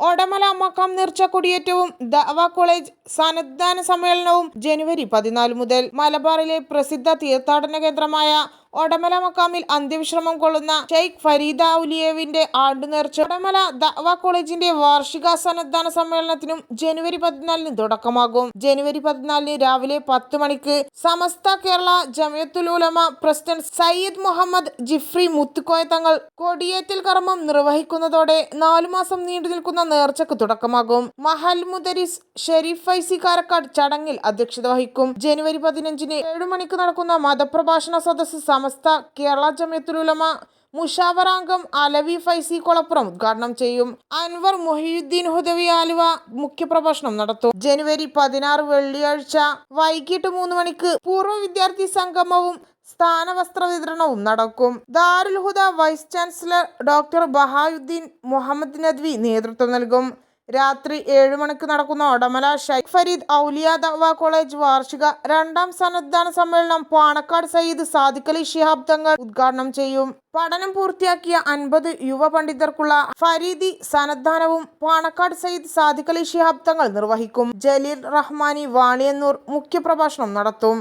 ഒടമല മക്കാം നിർച്ച കുടിയേറ്റവും ദവ college സന്നദ്ധാന സമ്മേളനവും ജനുവരി പതിനാല് മുതൽ മലബാറിലെ പ്രസിദ്ധ തീർത്ഥാടന കേന്ദ്രമായ ഒടമല മക്കാമിൽ അന്ത്യവിശ്രമം കൊള്ളുന്ന ഷെയ്ഖ് ഫരീദ ഔലിയവിന്റെ ആണ്ടുനേർച്ച. ഒടമല ദവ കോളേജിന്റെ വാർഷിക സന്നദ്ധാന സമ്മേളനത്തിനും ജനുവരി പതിനാലിന് തുടക്കമാകും. ജനുവരി പതിനാലിന് രാവിലെ പത്ത് മണിക്ക് സമസ്ത കേരള ജമയത്തുൽ ഉലമ പ്രസിഡന്റ് സയ്യിദ് മുഹമ്മദ് ജിഫ്രി മുത്തുക്കോയ തങ്ങൾ കൊടിയേറ്റൽ കർമ്മം നിർവഹിക്കുന്നതോടെ നാലു മാസം നീണ്ടു നിൽക്കുന്ന നേർച്ചക്ക് തുടക്കമാകും. മഹൽ മുദരിസ് ഷെരീഫ് ഫൈസി കാരക്കാട് ചടങ്ങിൽ അധ്യക്ഷത വഹിക്കും. ജനുവരി പതിനഞ്ചിന് ഏഴു മണിക്ക് നടക്കുന്ന മതപ്രഭാഷണ സദസ്സ് സമസ്ത കേരള ജമിയത്തുലുലമ മുഷാവറാംഗം അലവി ഫൈസി കൊളപ്പുറം ഉദ്ഘാടനം ചെയ്യും. അൻവർ മൊഹിയുദ്ദീൻ ഹുദവി ആലുവ മുഖ്യപ്രഭാഷണം നടത്തും. ജനുവരി പതിനാറ് വെള്ളിയാഴ്ച വൈകിട്ട് മൂന്ന് മണിക്ക് പൂർവ വിദ്യാർത്ഥി സംഗമവും സ്ഥാനവസ്ത്ര വിതരണവും നടക്കും. Darul Huda vice chancellor doctor Bahauddeen Muhammad Nadvi നേതൃത്വം നൽകും. രാത്രി ഏഴ് മണിക്ക് നടക്കുന്ന ഒടമല ഷൈഖ് ഫരീദ് ഔലിയ ദവ കോളേജ് വാർഷിക രണ്ടാം സന്നദ്ധാന സമ്മേളനം പാണക്കാട് സയ്യിദ് സാദിഖലി ശിഹാബ് തങ്ങൾ ഉദ്ഘാടനം ചെയ്യും. പഠനം പൂർത്തിയാക്കിയ അൻപത് യുവ പണ്ഡിതർക്കുള്ള ഫരീദി സന്നദ്ധാനവും പാണക്കാട് സയ്യിദ് സാദിഖലി ശിഹാബ് തങ്ങൾ നിർവഹിക്കും. ജലീൽ റഹ്മാനി വാണിയന്നൂർ മുഖ്യപ്രഭാഷണം നടത്തും.